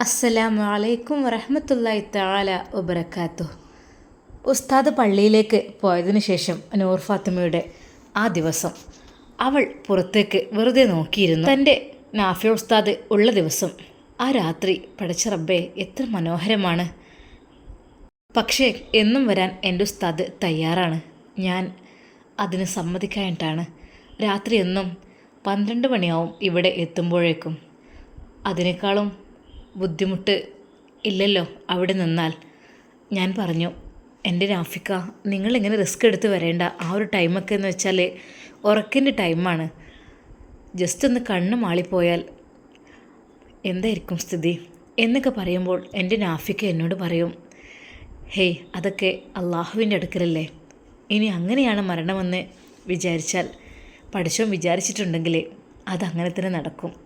അസ്സലാമു അലൈക്കും വറഹമത്തല്ലായി താല വബർക്കാത്തു ഉസ്താദ് പള്ളിയിലേക്ക് പോയതിനു ശേഷം നൂർ ഫാത്തിമയുടെ ആ ദിവസം അവൾ പുറത്തേക്ക് വെറുതെ നോക്കിയിരുന്നു. തന്റെ നാഫിയ ഉസ്താദ് ഉള്ള ദിവസം ആ രാത്രി പഠിച്ച റബ്ബെ എത്ര മനോഹരമാണ്. പക്ഷേ എന്നും വരാൻ എന്റെ ഉസ്താദ് തയ്യാറാണ്. ഞാൻ അതിന് സമ്മതിക്കായിട്ടാണ് രാത്രി എന്നും പന്ത്രണ്ട് മണിയാവും ഇവിടെ എത്തുമ്പോഴേക്കും. അതിനേക്കാളും ബുദ്ധിമുട്ട് ഇല്ലല്ലോ അവിടെ നിന്നാൽ. ഞാൻ പറഞ്ഞു എന്റെ രാഫിക്ക നിങ്ങളിങ്ങനെ റിസ്ക് എടുത്ത് വരേണ്ട? ആ ഒരു ടൈമൊക്കെ എന്ന് വെച്ചാൽ ഉറക്കിന്റെ ടൈമാണ്. ജസ്റ്റ് ഒന്ന് കണ്ണ് മാളിപ്പോയാൽ എന്തായിരിക്കും സ്ഥിതി? എന്നൊക്കെ പറയുമ്പോൾ എന്റെ നാഫിക്ക എന്നോട് പറയും ഹേയ് അതൊക്കെ അള്ളാഹുവിന്റെ അടുക്കലല്ലേ. ഇനി അങ്ങനെയാണ് മരണമെന്ന് വിചാരിച്ചാൽ പഠിച്ചോ വിചാരിച്ചിട്ടുണ്ടെങ്കിൽ അതങ്ങനെ തന്നെ നടക്കും.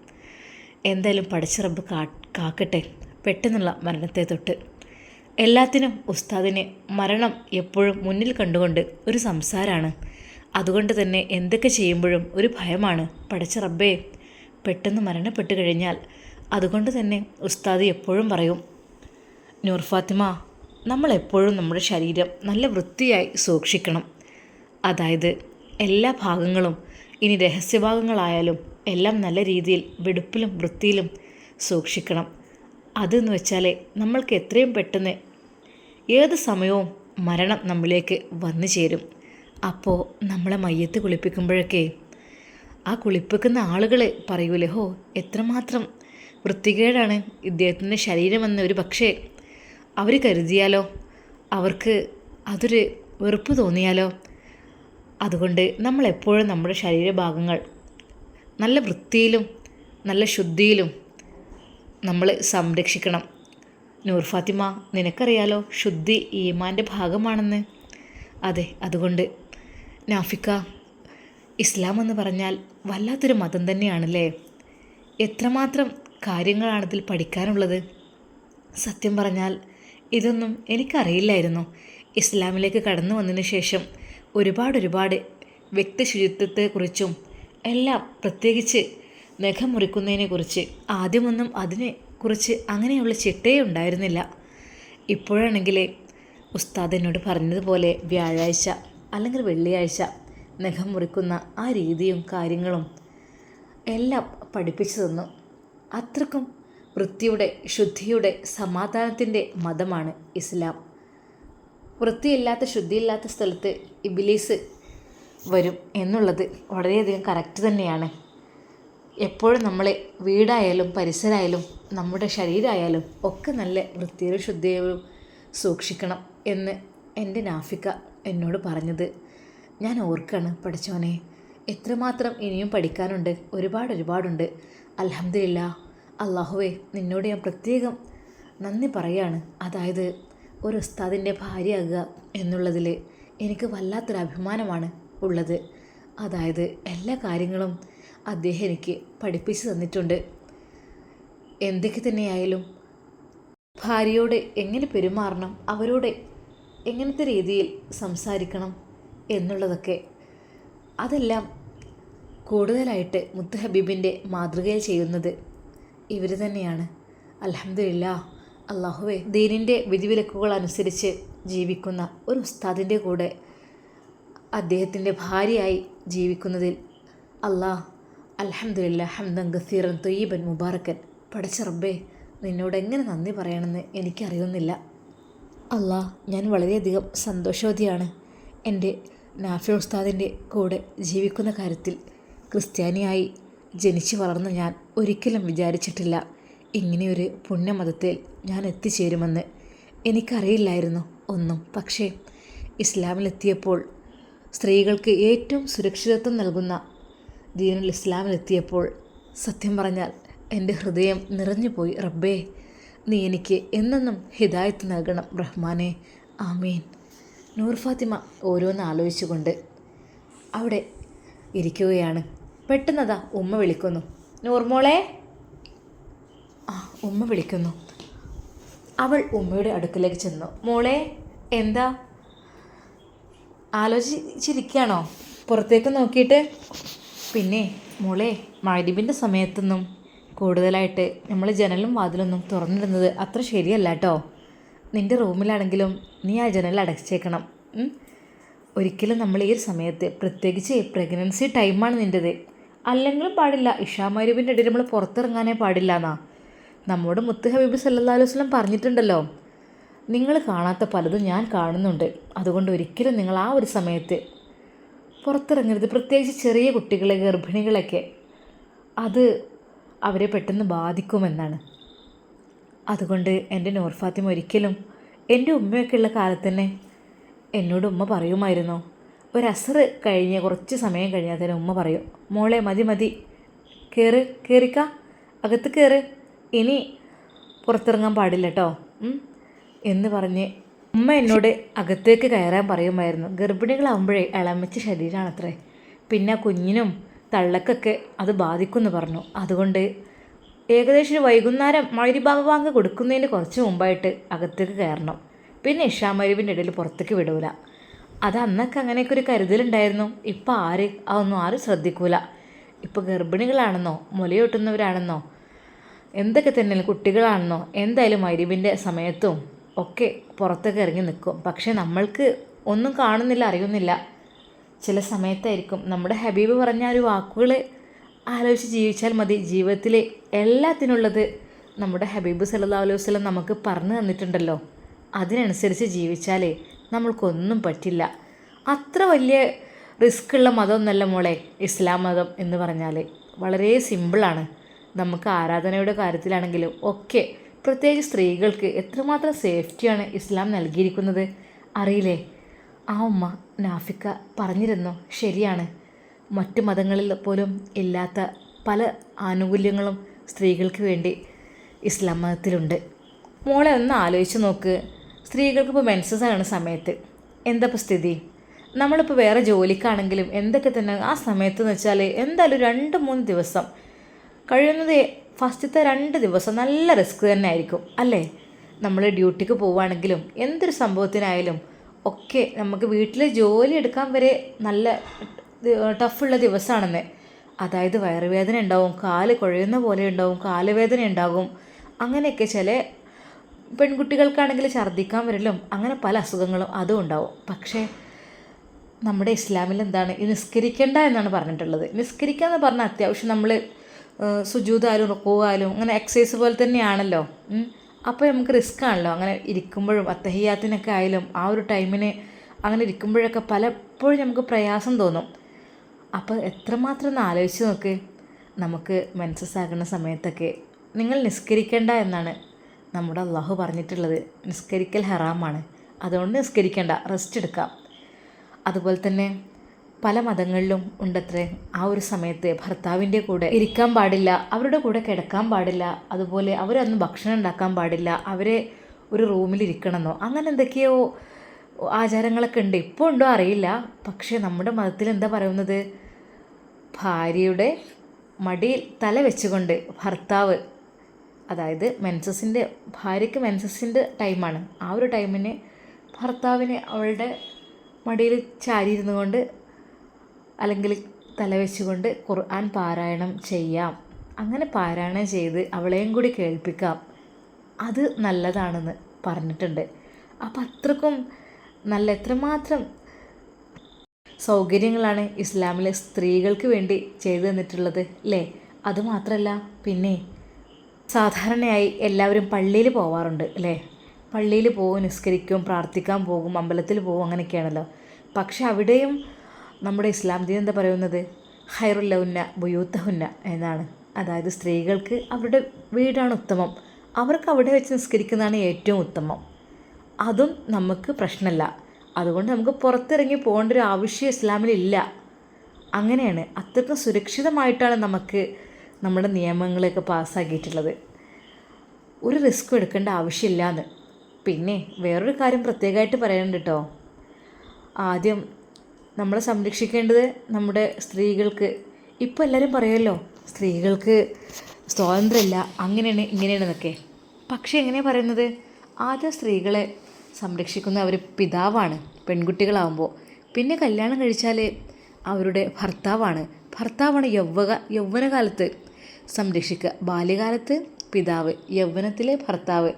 എന്തായാലും പഠിച്ച റബ്ബ് കാ കാക്കട്ടെ. പെട്ടെന്നുള്ള മരണത്തെ തൊട്ട്. എല്ലാത്തിനും ഉസ്താദിനെ മരണം എപ്പോഴും മുന്നിൽ കണ്ടുകൊണ്ട് ഒരു സംസാരമാണ് അതുകൊണ്ട് തന്നെ എന്തൊക്കെ ചെയ്യുമ്പോഴും ഒരു ഭയമാണ് പഠിച്ച റബ്ബേ. പെട്ടെന്ന് മരണപ്പെട്ട് കഴിഞ്ഞാൽ അതുകൊണ്ട് തന്നെ ഉസ്താദ് എപ്പോഴും പറയും നൂർ ഫാത്തിമ നമ്മൾ എപ്പോഴും നമ്മുടെ ശരീരം നല്ല വൃത്തിയായി സൂക്ഷിക്കണം. അതായത് എല്ലാ ഭാഗങ്ങളും ഇനി രഹസ്യഭാഗങ്ങളായാലും എല്ലാം നല്ല രീതിയിൽ വെടുപ്പിലും വൃത്തിയിലും സൂക്ഷിക്കണം. അതെന്ന് വെച്ചാൽ നമ്മൾക്ക് എത്രയും പെട്ടെന്ന് ഏത് സമയവും മരണം നമ്മളിലേക്ക് വന്നു ചേരും. അപ്പോൾ നമ്മളെ മയ്യത്ത് കുളിപ്പിക്കുമ്പോഴൊക്കെ ആ കുളിപ്പിക്കുന്ന ആളുകൾ പറയൂലേ ഹോ എത്രമാത്രം വൃത്തികേടാണ് ഇദ്ദേഹത്തിന്റെ ശരീരമെന്ന് ഒരു പക്ഷേ അവർ കരുതിയാലോ? അവർക്ക് അതൊരു വെറുപ്പ് തോന്നിയാലോ? അതുകൊണ്ട് നമ്മൾ എപ്പോഴും നമ്മുടെ ശരീരഭാഗങ്ങൾ നല്ല വൃത്തിയിലും നല്ല ശുദ്ധിയിലും നമ്മൾ സംരക്ഷിക്കണം. നൂർ ഫാത്തിമ നിനക്കറിയാലോ ശുദ്ധി ഈമാന്റെ ഭാഗമാണെന്ന്. അതെ അതുകൊണ്ട്. നാഫിക്ക ഇസ്ലാം എന്ന് പറഞ്ഞാൽ വല്ലാത്തൊരു മതം തന്നെയാണല്ലേ? എത്രമാത്രം കാര്യങ്ങളാണ് ഇതിൽ പഠിക്കാനുള്ളത്? സത്യം പറഞ്ഞാൽ ഇതൊന്നും എനിക്കറിയില്ലായിരുന്നു. ഇസ്ലാമിലേക്ക് കടന്നു വന്നതിന് ശേഷം ഒരുപാട് ഒരുപാട് എല്ലാം പ്രത്യേകിച്ച് നഖം മുറിക്കുന്നതിനെക്കുറിച്ച് ആദ്യമൊന്നും അതിനെ കുറിച്ച് അങ്ങനെയുള്ള ചിട്ടയെ ഉണ്ടായിരുന്നില്ല. ഇപ്പോഴാണെങ്കിൽ ഉസ്താദ് എന്നോട് പറഞ്ഞതുപോലെ വ്യാഴാഴ്ച അല്ലെങ്കിൽ വെള്ളിയാഴ്ച നഖം മുറിക്കുന്ന ആ രീതിയും കാര്യങ്ങളും എല്ലാം പഠിപ്പിച്ചു തന്നു. അത്രക്കും വൃത്തിയുടെ ശുദ്ധിയുടെ സമാധാനത്തിന്റെ മതമാണ് ഇസ്ലാം. വൃത്തിയില്ലാത്ത ശുദ്ധിയില്ലാത്ത സ്ഥലത്ത് ഇബിലീസ് വരും എന്നുള്ളത് വളരെയധികം കറക്റ്റ് തന്നെയാണ്. എപ്പോഴും നമ്മൾ വീടായാലും പരിസരമായാലും നമ്മുടെ ശരീരമായാലും ഒക്കെ നല്ല വൃത്തിയും ശുദ്ധിയും സൂക്ഷിക്കണം എന്ന് എന്റെ നാഫിക്ക എന്നോട് പറഞ്ഞത്. ഞാൻ ഓർക്കാണ് പഠിച്ചോനെ എത്രമാത്രം ഇനിയും പഠിക്കാനുണ്ട്? ഒരുപാട് ഒരുപാടുണ്ട്. അലഹമില്ല അള്ളാഹുവേ നിന്നോട് ഞാൻ പ്രത്യേകം നന്ദി പറയാണ്. അതായത് ഒരു ഉസ്താദിന്റെ ഭാര്യയാകുക എന്നുള്ളതിൽ എനിക്ക് വല്ലാത്തൊരു അഭിമാനമാണ്. ഉള്ളത്. അതായത് എല്ലാ കാര്യങ്ങളും അദ്ദേഹം എനിക്ക് പഠിപ്പിച്ചു തന്നിട്ടുണ്ട്. എന്തൊക്കെ തന്നെയായാലും ഭാര്യയോട് എങ്ങനെ പെരുമാറണം അവരോട് എങ്ങനത്തെ രീതിയിൽ സംസാരിക്കണം എന്നുള്ളതൊക്കെ അതെല്ലാം കൂടുതലായിട്ട് മുത്ത് ഹബീബിന്റെ മാതൃകയിൽ ചെയ്യുന്നത് ഇവർ തന്നെയാണ്. അലഹമില്ല അള്ളാഹുവെ ദീനിന്റെ വിധിവിലക്കുകൾ അനുസരിച്ച് ജീവിക്കുന്ന ഒരു ഉസ്താദിന്റെ കൂടെ അദ്ദേഹത്തിന്റെ ഭാര്യയായി ജീവിക്കുന്നതിൽ അള്ളാഹ് അലഹമില്ല ഹംദൻ ഗസീറൻ തൊയ്യബൻ മുബാറക്കൻ പഠിച്ച റബ്ബേ നിന്നോട് എങ്ങനെ നന്ദി പറയണമെന്ന് എനിക്കറിയുന്നില്ല. അള്ളാഹ് ഞാൻ വളരെയധികം സന്തോഷവതിയാണ്. എന്റെ നാഫി ഉസ്താദിന്റെ കൂടെ ജീവിക്കുന്ന കാര്യത്തിൽ ക്രിസ്ത്യാനിയായി ജനിച്ചു വളർന്ന ഞാൻ ഒരിക്കലും വിചാരിച്ചിട്ടില്ല. ഇങ്ങനെയൊരു പുണ്യമതത്തിൽ ഞാൻ എത്തിച്ചേരുമെന്ന് എനിക്കറിയില്ലായിരുന്നു ഒന്നും. പക്ഷേ ഇസ്ലാമിലെത്തിയപ്പോൾ സ്ത്രീകൾക്ക് ഏറ്റവും സുരക്ഷിതത്വം നൽകുന്ന ദീനുൽ ഇസ്ലാമിലെത്തിയപ്പോൾ സത്യം പറഞ്ഞാൽ എന്റെ ഹൃദയം നിറഞ്ഞുപോയി റബ്ബേ നീ എനിക്ക് എന്നെന്നും ഹിദായത്ത് നൽകണം റഹ്മാനെ ആമീൻ. നൂർ ഫാത്തിമ ഓരോന്ന് ആലോചിച്ചുകൊണ്ട് അവിടെ ഇരിക്കുകയാണ്. പെട്ടെന്നതാ ഉമ്മ വിളിക്കുന്നു. നൂർമോളെ ആ ഉമ്മ വിളിക്കുന്നു. അവൾ ഉമ്മയുടെ അടുക്കലേക്ക് ചെന്നു. മോളെ എന്താ? ആലോചിച്ചിരിക്കുകയാണോ? പുറത്തേക്ക് നോക്കിയിട്ട്? പിന്നെ മോളെ മഴരിബിന്റെ സമയത്തൊന്നും കൂടുതലായിട്ട് നമ്മൾ ജനലും വാതിലൊന്നും തുറന്നിടുന്നത് അത്ര ശരിയല്ല കേട്ടോ. നിന്റെ റൂമിലാണെങ്കിലും നീ ആ ജനൽ അടച്ചേക്കണം. ഒരിക്കലും നമ്മൾ ഈ ഒരു സമയത്ത് പ്രത്യേകിച്ച് പ്രഗ്നൻസി ടൈമാണ് നിന്റെത് അല്ലെങ്കിലും പാടില്ല. ഇഷാമരുവിന്റെ ഇടയിൽ നമ്മൾ പുറത്തിറങ്ങാനേ പാടില്ല എന്നാ നമ്മുടെ മുത്ത് ഹബീബ് സല്ലാ അലൈഹി വസ്ലം പറഞ്ഞിട്ടുണ്ടല്ലോ. നിങ്ങൾ കാണാത്ത പലതും ഞാൻ കാണുന്നുണ്ട്. അതുകൊണ്ട് ഒരിക്കലും നിങ്ങൾ ആ ഒരു സമയത്ത് പുറത്തിറങ്ങരുത്. പ്രത്യേകിച്ച് ചെറിയ കുട്ടികളെ ഗർഭിണികളൊക്കെ അത് അവരെ പെട്ടെന്ന് ബാധിക്കുമെന്നാണ്. അതുകൊണ്ട് എന്റെ നോർഫാത്തിമ ഒരിക്കലും എന്റെ ഉമ്മയൊക്കെ ഉള്ള കാലത്ത് തന്നെ എന്നോട് ഉമ്മ പറയുമായിരുന്നു. ഒരു അസർ കഴിഞ്ഞ് കുറച്ച് സമയം കഴിഞ്ഞാൽ തന്നെ ഉമ്മ പറയും മോളെ മതി മതി കയറ് കയറിക്ക അകത്ത് കയറ് ഇനി പുറത്തിറങ്ങാൻ പാടില്ല കേട്ടോ. എന്ന് പറഞ്ഞ് ഉമ്മ എന്നോട് അകത്തേക്ക് കയറാൻ പറയുമായിരുന്നു. ഗർഭിണികളാവുമ്പോഴേ ഇളമിച്ച ശരീരമാണത്രേ പിന്നെ കുഞ്ഞിനും തള്ളക്കൊക്കെ അത് ബാധിക്കുമെന്ന് പറഞ്ഞു. അതുകൊണ്ട് ഏകദേശം ഒരു വൈകുന്നേരം മഴിബാബ ബാങ്ക് കൊടുക്കുന്നതിന് കുറച്ച് മുമ്പായിട്ട് അകത്തേക്ക് കയറണം. പിന്നെ ഇഷാമരുവിന്റെ ഇടയിൽ പുറത്തേക്ക് വിടൂല. അത് അന്നൊക്കെ അങ്ങനെയൊക്കെ ഒരു കരുതലുണ്ടായിരുന്നു. ഇപ്പം ആര്? അതൊന്നും ആരും ശ്രദ്ധിക്കൂല. ഇപ്പോൾ ഗർഭിണികളാണെന്നോ മുലയൂട്ടുന്നവരാണെന്നോ എന്തൊക്കെ തന്നെ കുട്ടികളാണെന്നോ എന്തായാലും മരുവിന്റെ സമയത്തും ഒക്കെ പുറത്തൊക്കെ ഇറങ്ങി നിൽക്കും. പക്ഷേ നമ്മൾക്ക് ഒന്നും കാണുന്നില്ല അറിയുന്നില്ല. ചില സമയത്തായിരിക്കും. നമ്മുടെ ഹബീബ് പറഞ്ഞ ഒരു വാക്കുകൾ ആലോചിച്ച് ജീവിച്ചാൽ മതി. ജീവിതത്തിൽ എല്ലാത്തിനുള്ളത് നമ്മുടെ ഹബീബ് സല്ലല്ലാഹു അലൈഹി വസല്ലം നമുക്ക് പറഞ്ഞു തന്നിട്ടുണ്ടല്ലോ. അതിനനുസരിച്ച് ജീവിച്ചാലേ നമ്മൾക്കൊന്നും പറ്റില്ല. അത്ര വലിയ റിസ്ക് ഉള്ള മതമൊന്നല്ല മോളെ ഇസ്ലാം മതം എന്ന് പറഞ്ഞാൽ വളരെ സിമ്പിളാണ്. നമുക്ക് ആരാധനയുടെ കാര്യത്തിലാണെങ്കിലും ഒക്കെ പ്രത്യേകിച്ച് സ്ത്രീകൾക്ക് എത്രമാത്രം സേഫ്റ്റിയാണ് ഇസ്ലാം നൽകിയിരിക്കുന്നത്? അറിയില്ലേ? ആ ഉമ്മ നാഫിക്ക പറഞ്ഞിരുന്നു ശരിയാണ്. മറ്റു മതങ്ങളിൽ പോലും ഇല്ലാത്ത പല ആനുകൂല്യങ്ങളും സ്ത്രീകൾക്ക് വേണ്ടി ഇസ്ലാം മതത്തിലുണ്ട്. മോളെ ഒന്ന് ആലോചിച്ച് നോക്ക്. സ്ത്രീകൾക്ക് ഇപ്പോൾ മെൻസസ് ആണ് സമയത്ത് എന്താ സ്ഥിതി? നമ്മളിപ്പോൾ വേറെ ജോലിക്കാണെങ്കിലും എന്തൊക്കെ തന്നെ ആ സമയത്ത് എന്ന് വെച്ചാൽ എന്തായാലും രണ്ട് മൂന്ന് ദിവസം കഴിയുന്നത് ഫസ്റ്റത്തെ രണ്ട് ദിവസം നല്ല റിസ്ക് തന്നെ ആയിരിക്കും അല്ലേ? നമ്മൾ ഡ്യൂട്ടിക്ക് പോവുകയാണെങ്കിലും എന്തൊരു സംഭവത്തിനായാലും ഒക്കെ നമുക്ക് വീട്ടിൽ ജോലി എടുക്കാൻ വരെ നല്ല ടഫുള്ള ദിവസമാണെന്ന് അതായത് വയറുവേദന ഉണ്ടാവും കാൽ കുഴയുന്ന പോലെ ഉണ്ടാവും കാലുവേദന ഉണ്ടാകും. അങ്ങനെയൊക്കെ ചില പെൺകുട്ടികൾക്കാണെങ്കിൽ ഛർദ്ദിക്കാൻ വരലും അങ്ങനെ പല അസുഖങ്ങളും അതും ഉണ്ടാവും. പക്ഷേ നമ്മുടെ ഇസ്ലാമിൽ എന്താണ്? നിസ്കരിക്കേണ്ട എന്നാണ് പറഞ്ഞിട്ടുള്ളത്. നിസ്കരിക്കുക എന്ന് പറഞ്ഞാൽ അത്യാവശ്യം നമ്മൾ സുജൂതായാലും റുക്കുവായാലും അങ്ങനെ എക്സസൈസ് പോലെ തന്നെയാണല്ലോ. അപ്പോൾ നമുക്ക് റിസ്ക് ആണല്ലോ. അങ്ങനെ ഇരിക്കുമ്പോഴും അത്തഹിയാത്തിനൊക്കെ ആയാലും ആ ഒരു ടൈമിന് അങ്ങനെ ഇരിക്കുമ്പോഴൊക്കെ പലപ്പോഴും നമുക്ക് പ്രയാസം തോന്നും. അപ്പോൾ എത്രമാത്രം ഒന്ന് ആലോചിച്ച് നോക്ക്. നമുക്ക് മെൻസസ് ആകുന്ന സമയത്തൊക്കെ നിങ്ങൾ നിസ്കരിക്കേണ്ട എന്നാണ് നമ്മുടെ അള്ളാഹു പറഞ്ഞിട്ടുള്ളത്. നിസ്കരിക്കൽ ഹറാമാണ്. അതുകൊണ്ട് നിസ്കരിക്കേണ്ട. റെസ്റ്റ് എടുക്കാം. അതുപോലെ തന്നെ പല മതങ്ങളിലും ഉണ്ടത്രേ. ആ ഒരു സമയത്ത് ഭർത്താവിന്റെ കൂടെ ഇരിക്കാൻ പാടില്ല അവരുടെ കൂടെ കിടക്കാൻ പാടില്ല അതുപോലെ അവരൊന്നും ഭക്ഷണം ഉണ്ടാക്കാൻ പാടില്ല അവരെ ഒരു റൂമിൽ ഇരിക്കണമെന്നോ അങ്ങനെ എന്തൊക്കെയോ ആചാരങ്ങളൊക്കെ ഉണ്ട്. ഇപ്പോൾ ഉണ്ടോ അറിയില്ല. പക്ഷേ നമ്മുടെ മതത്തിൽ എന്താ പറയുന്നത്? ഭാര്യയുടെ മടിയിൽ തല വെച്ചുകൊണ്ട് ഭർത്താവ് അതായത് മെൻസസിന്റെ ഭാര്യയ്ക്ക് മെൻസസിന്റെ ടൈമാണ്. ആ ഒരു ടൈമിന് ഭർത്താവിന് അവളുടെ മടിയിൽ ചാരിയിരുന്നു കൊണ്ട് അല്ലെങ്കിൽ തലവെച്ചുകൊണ്ട് ഖുർആൻ പാരായണം ചെയ്യാം. അങ്ങനെ പാരായണം ചെയ്ത് അവളെയും കൂടി കേൾപ്പിക്കാം. അത് നല്ലതാണെന്ന് പറഞ്ഞിട്ടുണ്ട്. അപ്പം അത്രക്കും നല്ല എത്രമാത്രം സൗകര്യങ്ങളാണ് ഇസ്ലാമിലെ സ്ത്രീകൾക്ക് വേണ്ടി ചെയ്തു തന്നിട്ടുള്ളത് അല്ലേ? അതുമാത്രമല്ല പിന്നെ സാധാരണയായി എല്ലാവരും പള്ളിയിൽ പോവാറുണ്ട് അല്ലേ? പള്ളിയിൽ പോകും നിസ്കരിക്കും പ്രാർത്ഥിക്കാൻ പോകും അമ്പലത്തിൽ പോകും അങ്ങനെയൊക്കെയാണല്ലോ. പക്ഷെ അവിടെയും നമ്മുടെ ഇസ്ലാം ദീൻ എന്താ പറയുന്നത്? ഹൈറുല്ലഹുന്ന ബുയൂത്തഹുന്ന എന്നാണ്. അതായത് സ്ത്രീകൾക്ക് അവരുടെ വീടാണ് ഉത്തമം. അവർക്ക് അവിടെ വെച്ച് നിസ്കരിക്കുന്നതാണ് ഏറ്റവും ഉത്തമം. അതും നമുക്ക് പ്രശ്നമല്ല. അതുകൊണ്ട് നമുക്ക് പുറത്തിറങ്ങി പോകേണ്ട ഒരു ആവശ്യം ഇസ്ലാമിലില്ല അങ്ങനെയാണ്. അത്രയ്ക്കും സുരക്ഷിതമായിട്ടാണ് നമുക്ക് നമ്മുടെ നിയമങ്ങളൊക്കെ പാസ്സാക്കിയിട്ടുള്ളത്. ഒരു റിസ്ക് എടുക്കേണ്ട ആവശ്യമില്ല എന്ന് പിന്നെ വേറൊരു കാര്യം പ്രത്യേകമായിട്ട് പറയാനുണ്ട് കേട്ടോ. ആദ്യം നമ്മളെ സംരക്ഷിക്കേണ്ടത് നമ്മുടെ സ്ത്രീകൾക്ക്. ഇപ്പോൾ എല്ലാവരും പറയുമല്ലോ സ്ത്രീകൾക്ക് സ്വാതന്ത്ര്യമില്ല അങ്ങനെയാണ് ഇങ്ങനെയാണെന്നൊക്കെ. പക്ഷേ എങ്ങനെയാണ് പറയുന്നത്? ആദ്യം സ്ത്രീകളെ സംരക്ഷിക്കുന്ന അവർ പിതാവാണ് പെൺകുട്ടികളാവുമ്പോൾ പിന്നെ കല്യാണം കഴിച്ചാൽ അവരുടെ ഭർത്താവാണ്. ഭർത്താവാണ് യൗവക യൗവനകാലത്ത് സംരക്ഷിക്കുക ബാല്യകാലത്ത് പിതാവ് യൗവനത്തിലെ ഭർത്താവ്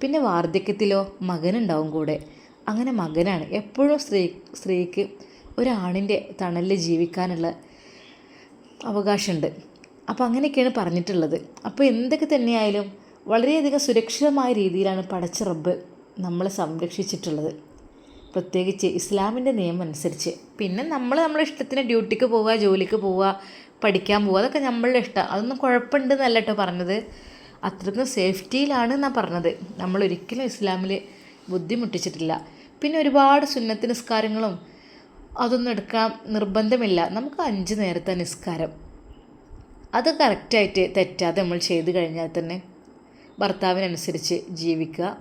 പിന്നെ വാർദ്ധക്യത്തിലോ മകനുണ്ടാവും കൂടെ. അങ്ങനെ മകനാണ്. എപ്പോഴും സ്ത്രീ സ്ത്രീക്ക് ഒരാണിന്റെ തണലിൽ ജീവിക്കാനുള്ള അവകാശമുണ്ട്. അപ്പോൾ അങ്ങനെയൊക്കെയാണ് പറഞ്ഞിട്ടുള്ളത്. അപ്പോൾ എന്തൊക്കെ തന്നെയായാലും വളരെയധികം സുരക്ഷിതമായ രീതിയിലാണ് പടച്ച നമ്മളെ സംരക്ഷിച്ചിട്ടുള്ളത്. പ്രത്യേകിച്ച് ഇസ്ലാമിന്റെ നിയമം അനുസരിച്ച്. പിന്നെ നമ്മൾ നമ്മളെ ഇഷ്ടത്തിന് ഡ്യൂട്ടിക്ക് പോവുക ജോലിക്ക് പോവുക പഠിക്കാൻ പോവുക അതൊക്കെ നമ്മളുടെ ഇഷ്ടം. അതൊന്നും കുഴപ്പമുണ്ടെന്നല്ല കേട്ടോ പറഞ്ഞത്. അത്രയ്ക്കും സേഫ്റ്റിയിലാണ് എന്നാണ് പറഞ്ഞത്. നമ്മൾ ഒരിക്കലും ഇസ്ലാമിൽ ബുദ്ധിമുട്ടിച്ചിട്ടില്ല. പിന്നെ ഒരുപാട് സുന്നത്ത് നിസ്കാരങ്ങളും അതൊന്നും എടുക്കാൻ നിർബന്ധമില്ല. നമുക്ക് അഞ്ച് നേരത്തെ നിസ്കാരം. അത് കറക്റ്റായിട്ട് തെറ്റാതെ നമ്മൾ ചെയ്തു കഴിഞ്ഞാൽ തന്നെ ഭർത്താവിനനുസരിച്ച് ജീവിക്കുക.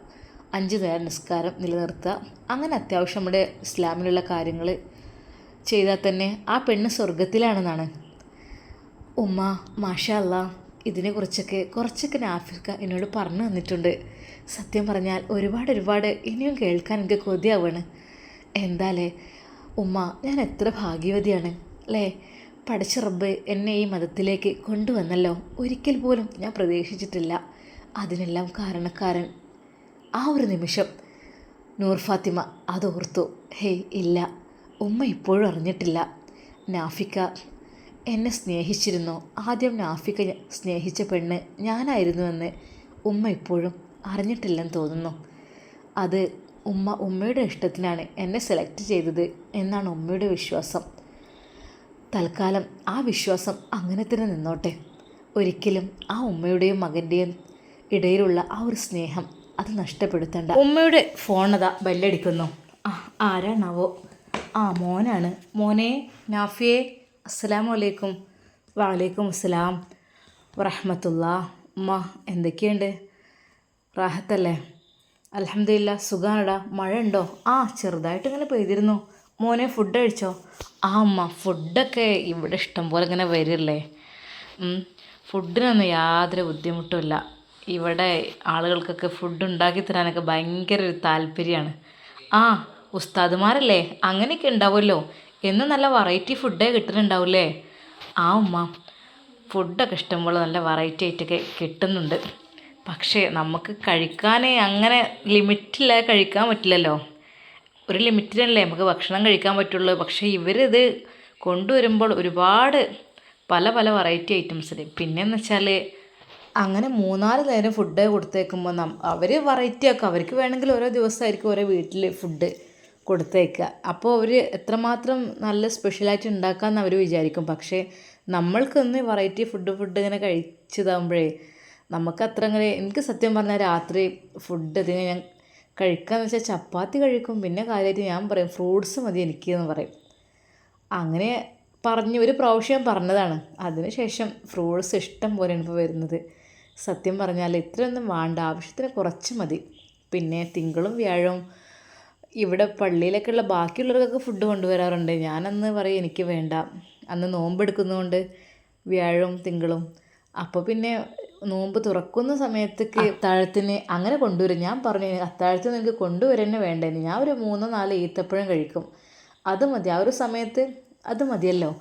അഞ്ച് നേരം നിസ്കാരം നിലനിർത്തുക. അങ്ങനെ അത്യാവശ്യം നമ്മുടെ ഇസ്ലാമിലുള്ള കാര്യങ്ങൾ ചെയ്താൽ തന്നെ ആ പെണ്ണ് സ്വർഗത്തിലാണെന്നാണ് ഉമ്മ മാഷാ അല്ല ഇതിനെക്കുറിച്ചൊക്കെ കുറച്ചൊക്കെ നാഫിക്ക എന്നോട് പറഞ്ഞു തന്നിട്ടുണ്ട്. സത്യം പറഞ്ഞാൽ ഒരുപാട് ഒരുപാട് ഇനിയും കേൾക്കാൻ എനിക്ക് കൊതിയാവാണ്. എന്താലേ ഉമ്മ ഞാൻ എത്ര ഭാഗ്യവതിയാണ് അല്ലേ? പഠിച്ച റബ്ബ് എന്നെ ഈ മതത്തിലേക്ക് കൊണ്ടുവന്നല്ലോ. ഒരിക്കൽ പോലും ഞാൻ പ്രതീക്ഷിച്ചിട്ടില്ല. അതിനെല്ലാം കാരണക്കാരൻ. ആ ഒരു നിമിഷം നൂർ ഫാത്തിമ അതോർത്തു ഹേയ് ഇല്ല. ഉമ്മ ഇപ്പോഴും അറിഞ്ഞിട്ടില്ല. നാഫിക്ക എന്നെ സ്നേഹിച്ചിരുന്നു. ആദ്യം നാഫിക്ക സ്നേഹിച്ച പെണ്ണ് ഞാനായിരുന്നുവെന്ന് ഉമ്മ ഇപ്പോഴും അറിഞ്ഞിട്ടില്ലെന്ന് തോന്നുന്നു. അത് ഉമ്മ ഉമ്മയുടെ ഇഷ്ടത്തിനാണ് എന്നെ സെലക്ട് ചെയ്തത് എന്നാണ് ഉമ്മയുടെ വിശ്വാസം. തൽക്കാലം ആ വിശ്വാസം അങ്ങനെ തന്നെ നിന്നോട്ടെ. ഒരിക്കലും ആ ഉമ്മയുടെയും മകന്റെയും ഇടയിലുള്ള ആ ഒരു സ്നേഹം അത് നഷ്ടപ്പെടുത്തണ്ട. ഉമ്മയുടെ ഫോണതാ ബെല്ലടിക്കുന്നു. ആ ആരാണാവോ? ആ മോനാണ്. മോനെ നാഫിയെ അസ്സലാമു അലൈക്കും വാലൈക്കും അസ്സലാം വറഹമത്തുള്ള ഉമ്മ എന്തൊക്കെയുണ്ട്? റാഹത്തല്ലേ? അലഹമില്ല സുഖാണടാ. മഴ ഉണ്ടോ ആ ചെറുതായിട്ട് ഇങ്ങനെ പെയ്തിരുന്നു. മോനെ ഫുഡ് കഴിച്ചോ? ആ അമ്മ ഫുഡൊക്കെ ഇവിടെ ഇഷ്ടം പോലെ ഇങ്ങനെ വരില്ലേ. ഫുഡിനൊന്നും യാതൊരു ബുദ്ധിമുട്ടുമില്ല. ഇവിടെ ആളുകൾക്കൊക്കെ ഫുഡ് ഉണ്ടാക്കി തരാനൊക്കെ ഭയങ്കര ഒരു താല്പര്യമാണ്. ആ ഉസ്താദുമാരല്ലേ? അങ്ങനെയൊക്കെ ഉണ്ടാവുമല്ലോ. എന്നും നല്ല വെറൈറ്റി ഫുഡേ കിട്ടുന്നുണ്ടാവില്ലേ ആ ഉമ്മ. ഫുഡൊക്കെ ഇഷ്ടംപോലെ നല്ല വെറൈറ്റി ആയിട്ടൊക്കെ കിട്ടുന്നുണ്ട്. പക്ഷേ നമുക്ക് കഴിക്കാനേ അങ്ങനെ ലിമിറ്റില്ലാതെ കഴിക്കാൻ പറ്റില്ലല്ലോ. ഒരു ലിമിറ്റിനല്ലേ നമുക്ക് ഭക്ഷണം കഴിക്കാൻ പറ്റുള്ളൂ. പക്ഷേ ഇവരിത് കൊണ്ടുവരുമ്പോൾ ഒരുപാട് പല പല വെറൈറ്റി ഐറ്റംസിൽ പിന്നെയെന്ന് വെച്ചാൽ അങ്ങനെ മൂന്നാൽ നേരം ഫുഡ് കൊടുത്തേക്കുമ്പോൾ നം അവർ വെറൈറ്റി ആക്കും. അവർക്ക് വേണമെങ്കിൽ ഓരോ ദിവസമായിരിക്കും ഓരോ വീട്ടിൽ ഫുഡ് കൊടുത്തേക്കുക. അപ്പോൾ അവർ എത്രമാത്രം നല്ല സ്പെഷ്യലായിട്ട് ഉണ്ടാക്കാമെന്ന് അവർ വിചാരിക്കും. പക്ഷേ നമ്മൾക്കൊന്ന് വെറൈറ്റി ഫുഡ് ഫുഡ് ഇങ്ങനെ കഴിച്ചതാകുമ്പോഴേ നമുക്ക് അത്ര അങ്ങനെ എനിക്ക് സത്യം പറഞ്ഞാൽ രാത്രി ഫുഡ് അധികം ഞാൻ കഴിക്കാന്ന് വെച്ചാൽ ചപ്പാത്തി കഴിക്കും പിന്നെ കാര്യമായിട്ട് ഞാൻ പറയും ഫ്രൂട്ട്സ് മതി എനിക്ക് എന്ന് പറയും. അങ്ങനെ പറഞ്ഞ് ഒരു പ്രാവശ്യം പറഞ്ഞതാണ്. അതിനുശേഷം ഫ്രൂട്ട്സ് ഇഷ്ടം പോലെയാണ് ഇപ്പോൾ വരുന്നത്. സത്യം പറഞ്ഞാൽ ഇത്രയൊന്നും വേണ്ട ആവശ്യത്തിന് കുറച്ച് മതി. പിന്നെ തിങ്കളും വ്യാഴവും ഇവിടെ പള്ളിയിലൊക്കെയുള്ള ബാക്കിയുള്ളവർക്കൊക്കെ ഫുഡ് കൊണ്ടുവരാറുണ്ട്. ഞാനന്ന് പറയും എനിക്ക് വേണ്ട. അന്ന് നോമ്പെടുക്കുന്നതുകൊണ്ട് വ്യാഴവും തിങ്കളും. അപ്പോൾ പിന്നെ നോമ്പ് തുറക്കുന്ന സമയത്തേക്ക് അത്താഴത്തിന് അങ്ങനെ കൊണ്ടുവരും. ഞാൻ പറഞ്ഞു അത്താഴത്തിന് എനിക്ക് കൊണ്ടുവരന്നെ വേണ്ടേന്ന് ഞാൻ ഒരു മൂന്നോ നാലോ ഈത്തപ്പഴം കഴിക്കും. അത് മതി. ആ ഒരു സമയത്ത് അത് മതിയല്ലോ.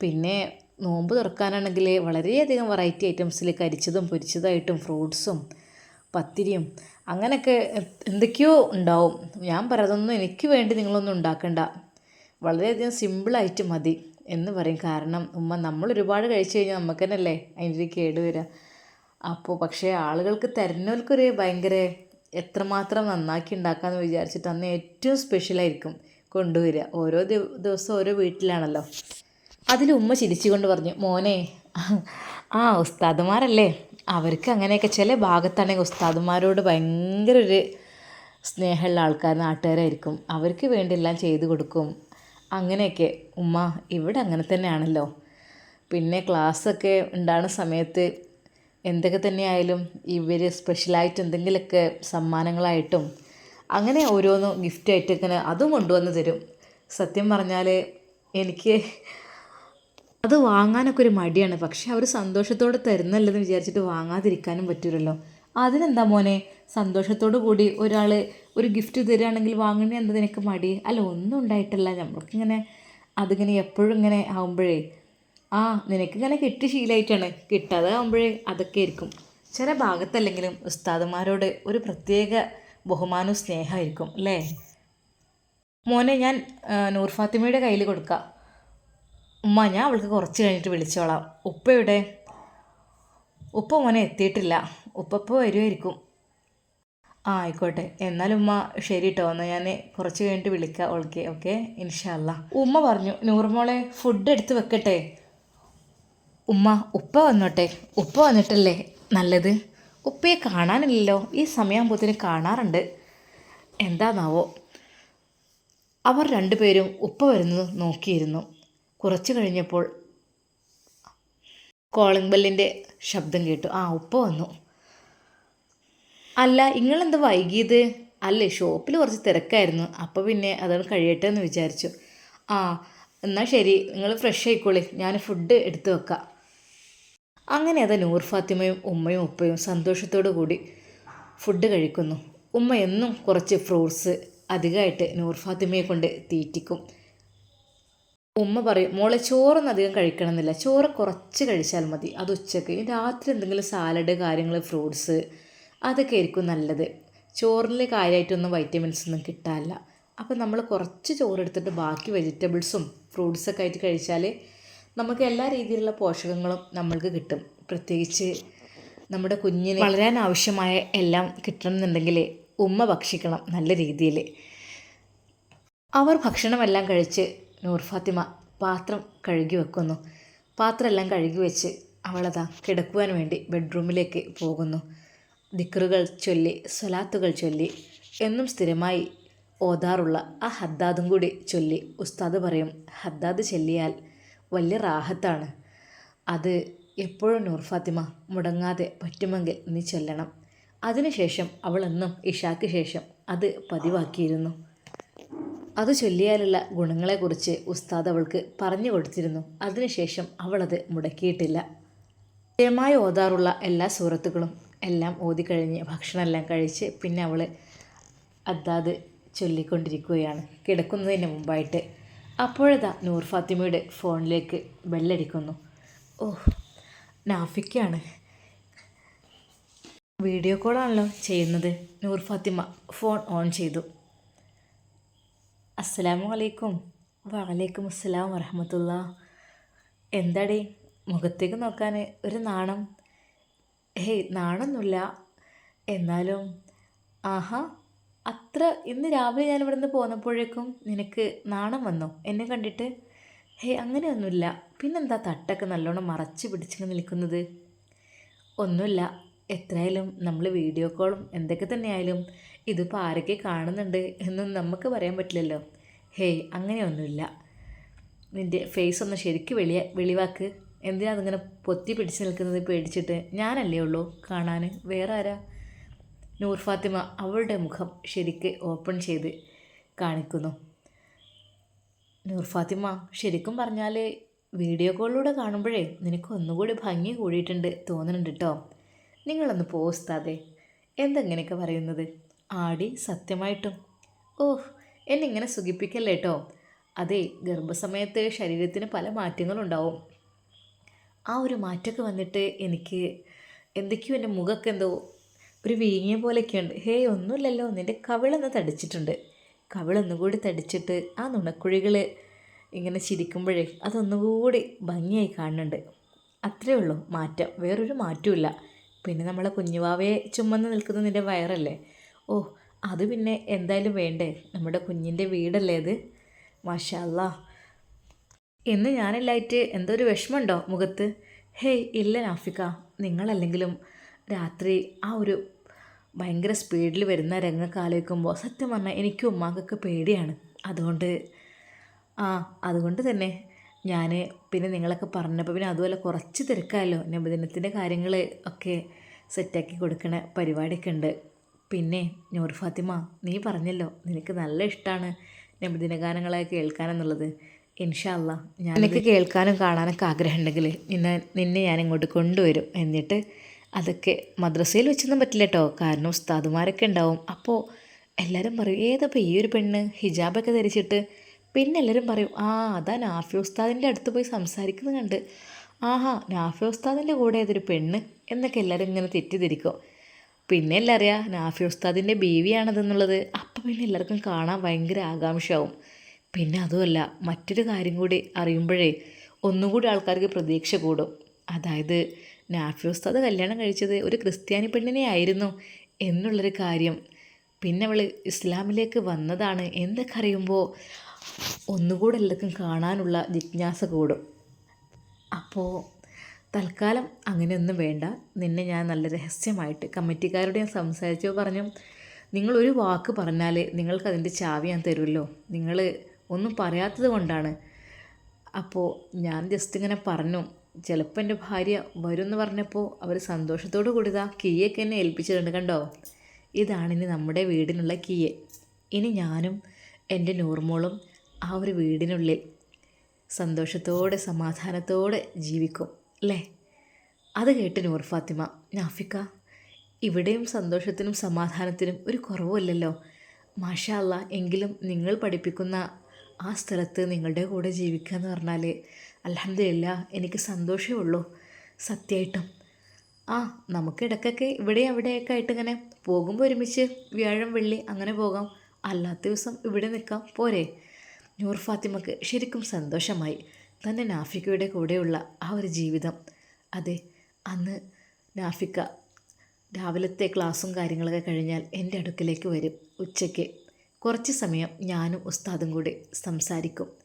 പിന്നെ നോമ്പ് തുറക്കാനാണെങ്കിൽ വളരെയധികം വെറൈറ്റി ഐറ്റംസിൽ കരിച്ചതും പൊരിച്ചതായിട്ടും ഫ്രൂട്ട്സും പത്തിരിയും അങ്ങനെയൊക്കെ എന്തൊക്കെയോ ഉണ്ടാവും. ഞാൻ പറയുന്നതൊന്നും എനിക്ക് വേണ്ടി നിങ്ങളൊന്നും ഉണ്ടാക്കണ്ട. വളരെയധികം സിമ്പിളായിട്ട് മതി. എന്ന് പറയും. കാരണം ഉമ്മ നമ്മൾ ഒരുപാട് കഴിച്ചു കഴിഞ്ഞാൽ നമുക്ക് തന്നെയല്ലേ അതിന്റെ കേട് വരിക അപ്പോൾ പക്ഷേ ആളുകൾക്ക് തരുന്നവർക്കൊരു ഭയങ്കര എത്രമാത്രം നന്നാക്കി ഉണ്ടാക്കാമെന്ന് വിചാരിച്ചിട്ട് അന്ന് ഏറ്റവും സ്പെഷ്യലായിരിക്കും കൊണ്ടുവരിക. ഓരോ ദിവ- ദിവസം ഓരോ വീട്ടിലാണല്ലോ. അതിൽ ഉമ്മ ചിരിച്ചുകൊണ്ട് പറഞ്ഞു മോനെ ആ ഉസ്താദുമാരല്ലേ? അവർക്ക് അങ്ങനെയൊക്കെ ചില ഭാഗത്താണെങ്കിൽ ഉസ്താദുമാരോട് ഭയങ്കര ഒരു സ്നേഹമുള്ള ആൾക്കാർ നാട്ടുകാരായിരിക്കും. അവർക്ക് വേണ്ടി എല്ലാം ചെയ്തു കൊടുക്കും. അങ്ങനെയൊക്കെ ഉമ്മ ഇവിടെ അങ്ങനെ തന്നെയാണല്ലോ. പിന്നെ ക്ലാസ്സൊക്കെ ഉണ്ടാകുന്ന സമയത്ത് എന്തൊക്കെ തന്നെയായാലും ഇവർ സ്പെഷ്യലായിട്ട് എന്തെങ്കിലുമൊക്കെ സമ്മാനങ്ങളായിട്ടും അങ്ങനെ ഓരോന്നും ഗിഫ്റ്റായിട്ട് ഇങ്ങനെ അതും കൊണ്ടുവന്ന് തരും. സത്യം പറഞ്ഞാൽ എനിക്ക് അത് വാങ്ങാനൊക്കെ ഒരു മടിയാണ്. പക്ഷേ അവർ സന്തോഷത്തോടെ തരുന്നല്ലെന്ന് വിചാരിച്ചിട്ട് വാങ്ങാതിരിക്കാനും പറ്റൂലല്ലോ. അതിനെന്താ മോനെ? സന്തോഷത്തോടു കൂടി ഒരാൾ ഒരു ഗിഫ്റ്റ് തരികയാണെങ്കിൽ വാങ്ങണേ എന്താ നിനക്ക് മടി? അല്ല ഒന്നും ഉണ്ടായിട്ടല്ല. നമ്മൾക്കിങ്ങനെ അതിങ്ങനെ എപ്പോഴും ഇങ്ങനെ ആകുമ്പോഴേ ആ നിനക്ക് ഇങ്ങനെ കിട്ടി ശീലമായിട്ടാണ് കിട്ടാതെ ആകുമ്പോഴേ അതൊക്കെ ആയിരിക്കും. ചില ഭാഗത്തല്ലെങ്കിലും ഉസ്താദന്മാരോട് ഒരു പ്രത്യേക ബഹുമാനവും സ്നേഹമായിരിക്കും അല്ലേ? മോനെ ഞാൻ നൂർ ഫാത്തിമയുടെ കയ്യിൽ കൊടുക്കാം. ഉമ്മ ഞാൻ അവൾക്ക് കുറച്ച് കഴിഞ്ഞിട്ട് വിളിച്ചോളാം. ഉപ്പ ഇവിടെ ഉപ്പ മോനെ എത്തിയിട്ടില്ല. ഉപ്പ ഇപ്പോൾ വരുമായിരിക്കും ആ ആയിക്കോട്ടെ. എന്നാലും ഉമ്മ ശരി കേട്ടോ എന്നാൽ ഞാൻ കുറച്ച് കഴിഞ്ഞിട്ട് വിളിക്കാം ഓൾക്കെ ഓക്കെ? ഇൻഷാല്ല ഉമ്മ പറഞ്ഞു നൂറുമോളെ ഫുഡ് എടുത്ത് വെക്കട്ടെ. ഉമ്മ ഉപ്പ വന്നോട്ടെ. ഉപ്പ വന്നിട്ടല്ലേ നല്ലത്? ഉപ്പയെ കാണാനില്ലല്ലോ. ഈ സമയമാകുമ്പോഴത്തേന് കാണാറുണ്ട്. എന്താന്നാവോ? അവർ രണ്ടുപേരും ഉപ്പ വരുന്നത് നോക്കിയിരുന്നു. കുറച്ച് കഴിഞ്ഞപ്പോൾ കോളിംഗ് ബെല്ലിന്റെ ശബ്ദം കേട്ടു. ആ ഉപ്പ വന്നു. അല്ല നിങ്ങളെന്ത് വൈകിയത്? അല്ലേ ഷോപ്പിൽ കുറച്ച് തിരക്കായിരുന്നു. അപ്പോൾ പിന്നെ അതാണ് കഴിയട്ടെ എന്ന് വിചാരിച്ചു. ആ എന്നാൽ ശരി നിങ്ങൾ ഫ്രഷ് ആയിക്കോളി. ഞാൻ ഫുഡ് എടുത്തു വെക്കാം. അങ്ങനെ അത് നൂർ ഫാത്തിമയും ഉമ്മയും ഉപ്പയും സന്തോഷത്തോടു കൂടി ഫുഡ് കഴിക്കുന്നു. ഉമ്മ എന്നും കുറച്ച് ഫ്രൂട്ട്സ് അധികമായിട്ട് നൂർ ഫാത്തിമയെ കൊണ്ട് തീറ്റിക്കും. ഉമ്മ പറയും മോളെ ചോറൊന്നും അധികം കഴിക്കണമെന്നില്ല. ചോറ് കുറച്ച് കഴിച്ചാൽ മതി. അത് ഉച്ചയ്ക്ക് രാത്രി എന്തെങ്കിലും സാലഡ് കാര്യങ്ങൾ ഫ്രൂട്ട്സ് അതൊക്കെ ആയിരിക്കും നല്ലത്. ചോറിൽ കാര്യമായിട്ടൊന്നും വൈറ്റമിൻസ് ഒന്നും കിട്ടാനില്ല. അപ്പം നമ്മൾ കുറച്ച് ചോറെടുത്തിട്ട് ബാക്കി വെജിറ്റബിൾസും ഫ്രൂട്ട്സൊക്കെ ആയിട്ട് കഴിച്ചാൽ നമുക്ക് എല്ലാ രീതിയിലുള്ള പോഷകങ്ങളും നമ്മൾക്ക് കിട്ടും. പ്രത്യേകിച്ച് നമ്മുടെ കുഞ്ഞിന് വളരാൻ ആവശ്യമായ എല്ലാം കിട്ടണമെന്നുണ്ടെങ്കിൽ ഉമ്മ ഭക്ഷിക്കണം നല്ല രീതിയിൽ. അവർ ഭക്ഷണമെല്ലാം കഴിച്ച് നൂർ ഫാത്തിമ പാത്രം കഴുകി വെക്കുന്നു. പാത്രമെല്ലാം കഴുകി വെച്ച് അവളതാ കിടക്കുവാൻ വേണ്ടി ബെഡ്റൂമിലേക്ക് പോകുന്നു. ദിക്റുകൾ ചൊല്ലി സ്വലാത്തുകൾ ചൊല്ലി എന്നും സ്ഥിരമായി ഓതാറുള്ള ആ ഹദ്ദാദും കൂടി ചൊല്ലി ഉസ്താദ് പറയും ഹദ്ദാദ് ചൊല്ലിയാൽ വലിയ റാഹത്താണ്. അത് എപ്പോഴും നൂർ ഫാത്തിമ മുടങ്ങാതെ പറ്റുമെങ്കിൽ നീ ചൊല്ലണം. അതിനുശേഷം അവൾ എന്നും ഇഷാക്ക് ശേഷം അത് പതിവാക്കിയിരുന്നു. അത് ചൊല്ലിയാലുള്ള ഗുണങ്ങളെക്കുറിച്ച് ഉസ്താദ് അവൾക്ക് പറഞ്ഞു കൊടുത്തിരുന്നു. അതിനുശേഷം അവളത് മുടക്കിയിട്ടില്ല. സ്ഥിരമായി ഓതാറുള്ള എല്ലാ സൂറത്തുകളും എല്ലാം ഓതിക്കഴിഞ്ഞ് ഭക്ഷണമെല്ലാം കഴിച്ച് പിന്നെ അവൾ അതാത് ചൊല്ലിക്കൊണ്ടിരിക്കുകയാണ്. കിടക്കുന്നതിന് മുമ്പായിട്ട് അപ്പോഴതാ നൂർ ഫാത്തിമയുടെ ഫോണിലേക്ക് ബെല്ലടിക്കുന്നു. ഓ നാഫിക്കാണ്. വീഡിയോ കോളാണല്ലോ ചെയ്യുന്നത്. നൂർ ഫാത്തിമ ഫോൺ ഓൺ ചെയ്തു. അസ്സലാമു അലൈക്കും വലൈക്കും അസ്സലാം വറഹമത്തുള്ള. എന്താടി മുഖത്തേക്ക് നോക്കാൻ ഒരു നാണം. ഹേയ് നാണമൊന്നുമില്ല എന്നാലും ആഹാ അത്ര ഇന്ന് രാവിലെ ഞാൻ ഇവിടെ നിന്ന് പോന്നപ്പോഴേക്കും നിനക്ക് നാണം വന്നോ? എന്നെ കണ്ടിട്ട്? ഹേ അങ്ങനെയൊന്നുമില്ല. പിന്നെന്താ തട്ടൊക്കെ നല്ലോണം മറച്ച് പിടിച്ച് നിൽക്കുന്നത്? ഒന്നുമില്ല. എത്രയായാലും നമ്മൾ വീഡിയോ കോളും എന്തൊക്കെ തന്നെയായാലും ഇതിപ്പോൾ ആരൊക്കെ കാണുന്നുണ്ട് എന്നൊന്നും നമുക്ക് പറയാൻ പറ്റില്ലല്ലോ. ഹേയ് അങ്ങനെയൊന്നുമില്ല. നിന്റെ ഫേസ് ഒന്ന് ശരിക്കും വെളിയ വെളിവാക്ക്. എന്തിനാ അതിങ്ങനെ പൊത്തി പിടിച്ച് നിൽക്കുന്നത്? പേടിച്ചിട്ട് ഞാനല്ലേ ഉള്ളൂ കാണാൻ. വേറെ ആരാ? നൂർ ഫാത്തിമ അവളുടെ മുഖം ശരിക്ക് ഓപ്പൺ ചെയ്ത് കാണിക്കുന്നു. നൂർ ഫാത്തിമ ശരിക്കും പറഞ്ഞാൽ വീഡിയോ കോളിലൂടെ കാണുമ്പോഴേ നിനക്ക് ഒന്നുകൂടി ഭംഗി കൂടിയിട്ടുണ്ട് തോന്നുന്നുണ്ട് കേട്ടോ നിങ്ങളൊന്ന് പോസ്താതെ എന്തെങ്ങനെയൊക്കെ പറയുന്നത്? ആടി സത്യമായിട്ടും. ഓഹ് എന്നിങ്ങനെ സുഖിപ്പിക്കല്ലേ കേട്ടോ അതെ ഗർഭസമയത്ത് ശരീരത്തിന് പല മാറ്റങ്ങളുണ്ടാവും. ആ ഒരു മാറ്റമൊക്കെ വന്നിട്ട് എനിക്ക് എന്തൊക്കെയോ എന്റെ മുഖമൊക്കെ എന്തോ ഒരു വീങ്ങിയ പോലെയൊക്കെയുണ്ട്. ഹേയ് ഒന്നുമില്ലല്ലോ. നിന്റെ കവിളൊന്ന് തടിച്ചിട്ടുണ്ട്. കവിളൊന്നും കൂടി തടിച്ചിട്ട് ആ നുണക്കുഴികൾ ഇങ്ങനെ ചിരിക്കുമ്പോഴേ അതൊന്നുകൂടി ഭംഗിയായി കാണുന്നുണ്ട്. അത്രേ ഉള്ളൂ മാറ്റം. വേറൊരു മാറ്റമില്ല പിന്നെ നമ്മളെ കുഞ്ഞുവാവയെ ചുമന്ന് നിൽക്കുന്ന നിന്റെ വയറല്ലേ? ഓ അത് പിന്നെ എന്തായാലും വേണ്ടേ? നമ്മുടെ കുഞ്ഞിന്റെ വീടല്ലേ അത്? മാഷല്ല. ഇന്ന് ഞാനല്ലായിട്ട് എന്തോ ഒരു വിഷമമുണ്ടോ മുഖത്ത്? ഹേയ് ഇല്ല നാഫിക നിങ്ങളല്ലെങ്കിലും രാത്രി ആ ഒരു ഭയങ്കര സ്പീഡിൽ വരുന്ന രംഗമൊക്കെ ആലോചിക്കുമ്പോൾ സത്യം പറഞ്ഞാൽ എനിക്കും ഉമ്മാക്കൊക്കെ പേടിയാണ്. അതുകൊണ്ട് ആ അതുകൊണ്ട് തന്നെ ഞാൻ പിന്നെ നിങ്ങളൊക്കെ പറഞ്ഞപ്പോൾ പിന്നെ അതുപോലെ കുറച്ച് തിരക്കാമല്ലോ നബിദിനത്തിന്റെ കാര്യങ്ങൾ ഒക്കെ സെറ്റാക്കി കൊടുക്കണ പരിപാടിയൊക്കെ ഉണ്ട്. പിന്നെ നൂർ ഫാത്തിമ നീ പറഞ്ഞല്ലോ നിനക്ക് നല്ല ഇഷ്ടമാണ് നബിദിന ഗാനങ്ങളെ കേൾക്കാനെന്നുള്ളത്. ഇൻഷാല്ല ഞാൻ എനിക്ക് കേൾക്കാനും കാണാനൊക്കെ ആഗ്രഹമുണ്ടെങ്കിൽ നിന്നെ നിന്നെ ഞാൻ ഇങ്ങോട്ട് കൊണ്ടുവരും. എന്നിട്ട് അതൊക്കെ മദ്രസയിൽ വെച്ചൊന്നും പറ്റില്ല കേട്ടോ കാരണം ഉസ്താദുമാരൊക്കെ ഉണ്ടാവും. അപ്പോൾ എല്ലാവരും പറയും ഏതപ്പോൾ ഈ ഒരു പെണ്ണ് ഹിജാബൊക്കെ ധരിച്ചിട്ട്? പിന്നെ എല്ലാവരും പറയും ആ അതാ നാഫി ഉസ്താദിന്റെ അടുത്ത് പോയി സംസാരിക്കുന്നത് കണ്ട്. ആഹാ നാഫി ഉസ്താദിന്റെ കൂടെ ഏതൊരു പെണ്ണ്? എന്നൊക്കെ എല്ലാവരും ഇങ്ങനെ തെറ്റിദ്ധരിക്കും. പിന്നെ എല്ലാം അറിയാം നാഫി ഉസ്താദിന്റെ ബീവിയാണതെന്നുള്ളത് അപ്പം പിന്നെ എല്ലാവർക്കും കാണാൻ ഭയങ്കര ആകാംക്ഷയാവും. പിന്നെ അതുമല്ല മറ്റൊരു കാര്യം കൂടി അറിയുമ്പോഴേ ഒന്നുകൂടി ആൾക്കാർക്ക് പ്രതീക്ഷ കൂടും. അതായത് നാഫി കല്യാണം കഴിച്ചത് ഒരു ക്രിസ്ത്യാനി പെണ്ണിനെ ആയിരുന്നു എന്നുള്ളൊരു കാര്യം. പിന്നെ അവൾ ഇസ്ലാമിലേക്ക് വന്നതാണ് എന്നൊക്കെ അറിയുമ്പോൾ ഒന്നുകൂടെ എല്ലാവർക്കും കാണാനുള്ള ജിജ്ഞാസ കൂടും. അപ്പോൾ തൽക്കാലം അങ്ങനെയൊന്നും വേണ്ട. നിന്നെ ഞാൻ നല്ല രഹസ്യമായിട്ട് കമ്മിറ്റിക്കാരോട് ഞാൻ സംസാരിച്ചോ. പറഞ്ഞു നിങ്ങളൊരു വാക്ക് പറഞ്ഞാൽ നിങ്ങൾക്ക് അതിന്റെ ചാവി ഞാൻ തരുമല്ലോ. നിങ്ങൾ ഒന്നും പറയാത്തത് കൊണ്ടാണ്. അപ്പോൾ ഞാൻ ജസ്റ്റ് ഇങ്ങനെ പറഞ്ഞു. ചിലപ്പോൾ എന്റെ ഭാര്യ വരും എന്ന് പറഞ്ഞപ്പോൾ അവർ സന്തോഷത്തോടു കൂടി ഇതാ കീയൊക്കെ എന്നെ ഏൽപ്പിച്ചിട്ടുണ്ട് കണ്ടോ? ഇതാണ് ഇനി നമ്മുടെ വീടിനുള്ള കീയെ. ഇനി ഞാനും എന്റെ നൂർമോളും ആ ഒരു വീടിനുള്ളിൽ സന്തോഷത്തോടെ സമാധാനത്തോടെ ജീവിക്കും അല്ലേ? അത് കേട്ട് നൂർ ഫാത്തിമ നാഫിക്ക ഇവിടെയും സന്തോഷത്തിനും സമാധാനത്തിനും ഒരു കുറവുമില്ലല്ലോ മാഷാല്ല എങ്കിലും നിങ്ങൾ പഠിപ്പിക്കുന്ന ആ സ്ഥലത്ത് നിങ്ങളുടെ കൂടെ ജീവിക്കുക എന്ന് പറഞ്ഞാൽ അലഹമില്ല എനിക്ക് സന്തോഷമേ ഉള്ളൂ. സത്യമായിട്ടും ആ നമുക്ക് ഇടയ്ക്കൊക്കെ ഇവിടെ അവിടെയൊക്കെ ആയിട്ട് ഇങ്ങനെ പോകുമ്പോൾ ഒരുമിച്ച് വ്യാഴം വെള്ളി അങ്ങനെ പോകാം. അല്ലാത്ത ദിവസം ഇവിടെ നിൽക്കാം. പോരെ. നൂർ ഫാത്തിമക്ക് ശരിക്കും സന്തോഷമായി. തന്നെ നാഫിക്കയുടെ കൂടെയുള്ള ആ ഒരു ജീവിതം. അതെ അന്ന് നാഫിക്ക രാവിലത്തെ ക്ലാസ്സും കാര്യങ്ങളൊക്കെ കഴിഞ്ഞാൽ എന്റെ അടുക്കിലേക്ക് വരും ഉച്ചയ്ക്ക്. കുറച്ച് സമയം ഞാനും ഉസ്താദും കൂടെ സംസാരിക്കും.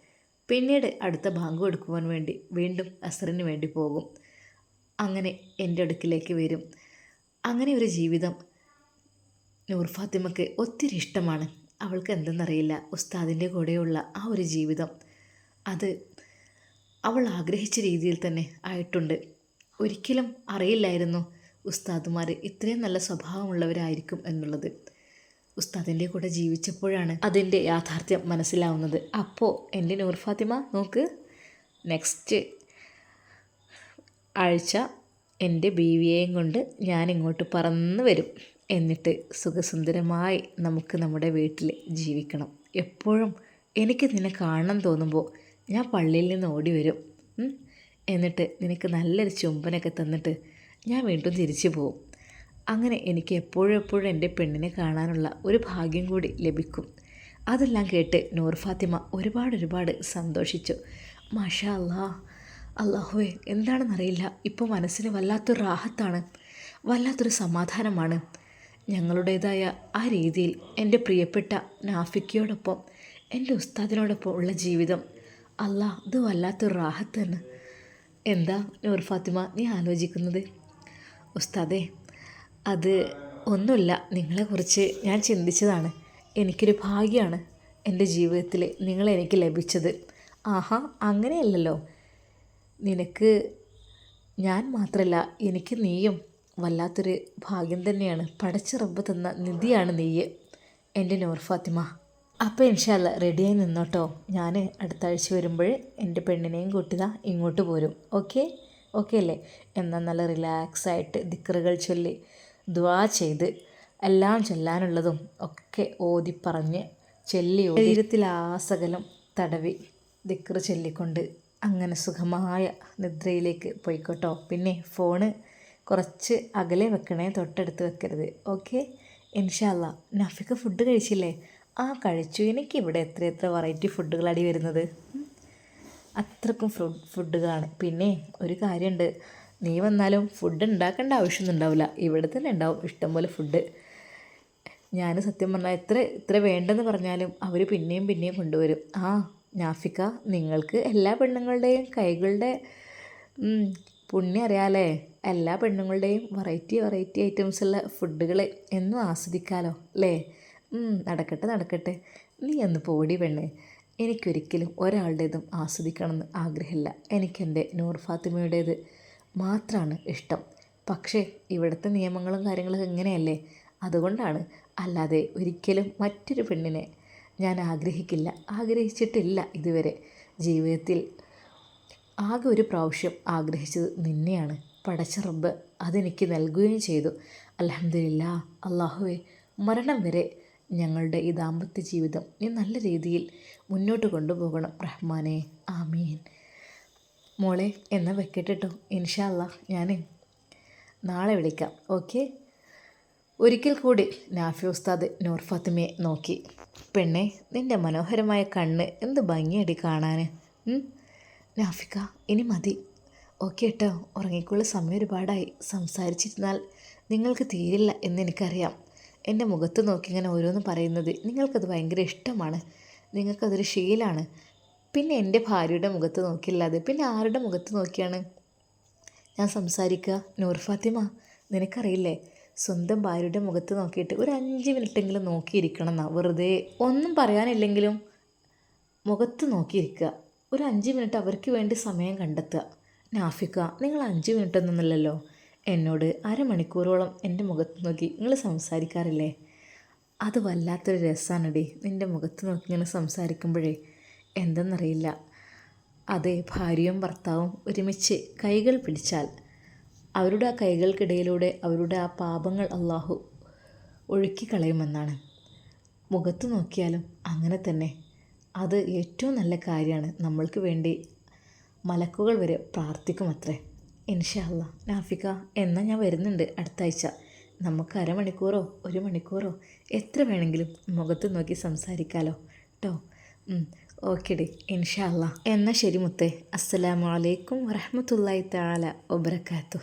പിന്നീട് അടുത്ത ബാങ്ക് എടുക്കുവാൻ വേണ്ടി വീണ്ടും അസറിന് വേണ്ടി പോകും. അങ്ങനെ എന്റെ അടുക്കിലേക്ക് വരും. അങ്ങനെ ഒരു ജീവിതം നൂർ ഫാത്തിമക്ക് ഒത്തിരി ഇഷ്ടമാണ്. അവൾക്ക് എന്തെന്നറിയില്ല. ഉസ്താദിന്റെ കൂടെയുള്ള ആ ഒരു ജീവിതം. അത് അവൾ ആഗ്രഹിച്ച രീതിയിൽ തന്നെ ആയിട്ടുണ്ട്. ഒരിക്കലും അറിയില്ലായിരുന്നു ഉസ്താദുമാർ ഇത്രയും നല്ല സ്വഭാവമുള്ളവരായിരിക്കും എന്നുള്ളത്. ഉസ്താദിന്റെ കൂടെ ജീവിച്ചപ്പോഴാണ് അതിന്റെ യാഥാർത്ഥ്യം മനസ്സിലാവുന്നത്. അപ്പോൾ എന്റെ നൂർ ഫാത്തിമ നോക്ക്. നെക്സ്റ്റ് ആഴ്ച എന്റെ ബീവിയെയും കൊണ്ട് ഞാൻ ഇങ്ങോട്ട് പറന്ന് വരും. എന്നിട്ട് സുഖസുന്ദരമായി നമുക്ക് നമ്മുടെ വീട്ടിൽ ജീവിക്കണം. എപ്പോഴും എനിക്ക് നിന്നെ കാണണം തോന്നുമ്പോൾ ഞാൻ പള്ളിയിൽ നിന്ന് ഓടി വരും. എന്നിട്ട് നിനക്ക് നല്ലൊരു ചുംബനൊക്കെ തന്നിട്ട് ഞാൻ വീണ്ടും തിരിച്ചു പോകും. അങ്ങനെ എനിക്ക് എപ്പോഴും എപ്പോഴും എന്റെ പെണ്ണിനെ കാണാനുള്ള ഒരു ഭാഗ്യം കൂടി ലഭിക്കും. അതെല്ലാം കേട്ട് നൂർ ഫാത്തിമ ഒരുപാട് ഒരുപാട് സന്തോഷിച്ചു. മാഷാ അല്ലാ അള്ളാഹുവേ എന്താണെന്നറിയില്ല. ഇപ്പോൾ മനസ്സിന് വല്ലാത്തൊരു റാഹത്താണ് വല്ലാത്തൊരു സമാധാനമാണ്. ഞങ്ങളുടേതായ ആ രീതിയിൽ എന്റെ പ്രിയപ്പെട്ട നാഫിക്കയോടൊപ്പം എന്റെ ഉസ്താദിനോടൊപ്പം ഉള്ള ജീവിതം. അല്ലാ ഇത് വല്ലാത്തൊരു റാഹത്താണ്. എന്താ നൂർ ഫാത്തിമ നീ ആലോചിക്കുന്നത്? ഉസ്താദേ അത് ഒന്നുമില്ല. നിങ്ങളെക്കുറിച്ച് ഞാൻ ചിന്തിച്ചതാണ്. എനിക്കൊരു ഭാഗ്യമാണ് എന്റെ ജീവിതത്തിൽ നിങ്ങളെനിക്ക് ലഭിച്ചത്. ആഹാ അങ്ങനെയല്ലല്ലോ. നിനക്ക് ഞാൻ മാത്രമല്ല എനിക്ക് നീയും വല്ലാത്തൊരു ഭാഗ്യം തന്നെയാണ്. പടച്ച റബ്ബ് തന്ന നിധിയാണ് നീയ്. എന്റെ നൂർ ഫാത്തിമ. അപ്പോൾ ഇൻഷാല്ല റെഡിയായി നിന്നോട്ടോ. ഞാൻ അടുത്ത ആഴ്ച വരുമ്പോൾ എന്റെ പെണ്ണിനെയും കൂട്ടിതാ ഇങ്ങോട്ട് പോരും. ഓക്കെ? ഓക്കെ അല്ലേ? എന്നാൽ നല്ല റിലാക്സ് ആയിട്ട് ദിക്കറുകൾ ചൊല്ലി ദ്വാ ചെയ്ത് എല്ലാം ചൊല്ലാനുള്ളതും ഒക്കെ ഓതി പറഞ്ഞ് ചൊല്ലി ശരീരത്തിലാസകലം തടവി ദിക്കറ് ചൊല്ലിക്കൊണ്ട് അങ്ങനെ സുഖമായ നിദ്രയിലേക്ക് പോയിക്കോട്ടോ. പിന്നെ ഫോണ് കുറച്ച് അകലെ വെക്കണേ തൊട്ടടുത്ത് വെക്കരുത്. ഓക്കെ? ഇൻഷാല്ല നഫിക്ക് ഫുഡ് കഴിച്ചില്ലേ? ആ കഴിച്ചു. എനിക്ക് ഇവിടെ എത്ര എത്ര വെറൈറ്റി ഫുഡുകളടി വരുന്നത്. അത്രക്കും ഫ്രൂ ഫുഡുകളാണ്. പിന്നെ ഒരു കാര്യമുണ്ട്. നീ വന്നാലും ഫുഡ് ഉണ്ടാക്കേണ്ട ആവശ്യമൊന്നും ഉണ്ടാവില്ല ഇവിടെ തന്നെ ഉണ്ടാവും ഇഷ്ടംപോലെ ഫുഡ് ഞാൻ സത്യം പറഞ്ഞാൽ എത്ര എത്ര വേണ്ടെന്ന് പറഞ്ഞാലും അവർ പിന്നെയും പിന്നെയും കൊണ്ടുവരും. ആ നാഫിക്ക നിങ്ങൾക്ക് എല്ലാ പെണ്ണുങ്ങളുടെയും കൈകളുടെ പുണ്യം അറിയാലേ. എല്ലാ പെണ്ണുങ്ങളുടെയും വെറൈറ്റി വെറൈറ്റി ഐറ്റംസ് ഉള്ള ഫുഡുകൾ എന്നും ആസ്വദിക്കാലോ അല്ലേ? നടക്കട്ടെ നടക്കട്ടെ. നീ ഒന്ന് പോടി പെണ്ണ്. എനിക്കൊരിക്കലും ഒരാളുടേതും ആസ്വദിക്കണമെന്ന് ആഗ്രഹമില്ല. എനിക്കെന്റെ നൂർ ഫാത്തിമയുടേത്. മാത്രമാണ് ഇഷ്ടം. പക്ഷേ ഇവിടുത്തെ നിയമങ്ങളും കാര്യങ്ങളും ഇങ്ങനെയല്ലേ? അതുകൊണ്ടാണ് അല്ലാതെ ഒരിക്കലും മറ്റൊരു പെണ്ണിനെ ഞാൻ ആഗ്രഹിക്കില്ല ആഗ്രഹിച്ചിട്ടില്ല ഇതുവരെ. ജീവിതത്തിൽ ആകെ ഒരു പ്രാവശ്യം ആഗ്രഹിച്ചത് നിന്നെയാണ്. പടച്ച റബ്ബ് അതെനിക്ക് നൽകുകയും ചെയ്തു. അലഹമില്ല അള്ളാഹുവെ മരണം വരെ ഞങ്ങളുടെ ഈ ദാമ്പത്യ ജീവിതം നീ നല്ല രീതിയിൽ മുന്നോട്ട് കൊണ്ടുപോകണം റഹ്മാനെ. ആമീൻ. മോളെ എന്നാ വെക്കട്ടെ കേട്ടോ ഇൻഷാല്ല ഞാൻ നാളെ വിളിക്കാം. ഓക്കെ? ഒരിക്കൽ കൂടി നാഫി ഉസ്താദ് നൂർ ഫാത്തിമയെ നോക്കി. പെണ്ണെ നിന്റെ മനോഹരമായ കണ്ണ് എന്ത് ഭംഗിയടി കാണാൻ? നാഫിക്ക ഇനി മതി. ഓക്കെ കേട്ടോ ഉറങ്ങിക്കുള്ള സമയം ഒരുപാടായി. സംസാരിച്ചിരുന്നാൽ നിങ്ങൾക്ക് തീരില്ല എന്നെനിക്കറിയാം എന്റെ മുഖത്ത് നോക്കി ഇങ്ങനെ ഓരോന്ന് പറയുന്നത് നിങ്ങൾക്കത് ഭയങ്കര ഇഷ്ടമാണ്. നിങ്ങൾക്കതൊരു ശീലമാണ് പിന്നെ എന്റെ ഭാര്യയുടെ മുഖത്ത് നോക്കില്ലാതെ പിന്നെ ആരുടെ മുഖത്ത് നോക്കിയാണ്? ഞാൻ സംസാരിക്കുക നൂർ ഫാത്തിമ നിനക്കറിയില്ലേ? സ്വന്തം ഭാര്യയുടെ മുഖത്ത് നോക്കിയിട്ട് ഒരു അഞ്ച് മിനിറ്റെങ്കിലും നോക്കിയിരിക്കണം എന്നാ വെറുതെ ഒന്നും പറയാനില്ലെങ്കിലും മുഖത്ത് നോക്കിയിരിക്കുക ഒരു അഞ്ച് മിനിറ്റ് അവർക്ക് വേണ്ടി സമയം കണ്ടെത്തുക. നാഫിക്ക നിങ്ങൾ അഞ്ച് മിനിറ്റ് ഒന്നുമില്ലല്ലോ എന്നോട് അരമണിക്കൂറോളം എന്റെ മുഖത്ത് നോക്കി നിങ്ങൾ സംസാരിക്കാറില്ലേ? അത് വല്ലാത്തൊരു രസമാണ് ഡേ. നിന്റെ മുഖത്ത് നോക്കി ഇങ്ങനെ സംസാരിക്കുമ്പോഴേ. എന്തെന്നറിയില്ല. അതെ ഭാര്യയും ഭർത്താവും ഒരുമിച്ച് കൈകൾ പിടിച്ചാൽ അവരുടെ ആ കൈകൾക്കിടയിലൂടെ അവരുടെ ആ പാപങ്ങൾ അള്ളാഹു ഒഴുക്കിക്കളയുമെന്നാണ്. മുഖത്ത് നോക്കിയാലും അങ്ങനെ തന്നെ. അത് ഏറ്റവും നല്ല കാര്യമാണ്. നമ്മൾക്ക് വേണ്ടി മലക്കുകൾ വരെ പ്രാർത്ഥിക്കും അത്രേ ഇൻഷല്ല നാഫിക എന്നാൽ ഞാൻ വരുന്നുണ്ട് അടുത്ത ആഴ്ച. നമുക്ക് അരമണിക്കൂറോ ഒരു മണിക്കൂറോ എത്ര വേണമെങ്കിലും മുഖത്ത് നോക്കി സംസാരിക്കാലോ. കേട്ടോ ഓക്കെ ഡി. ഇൻഷാല്ല എന്നാൽ ശരി മുത്തേ. അസ്സലാമു അലൈക്കും വറഹമത്തല്ലായി താല വബർക്കാത്തു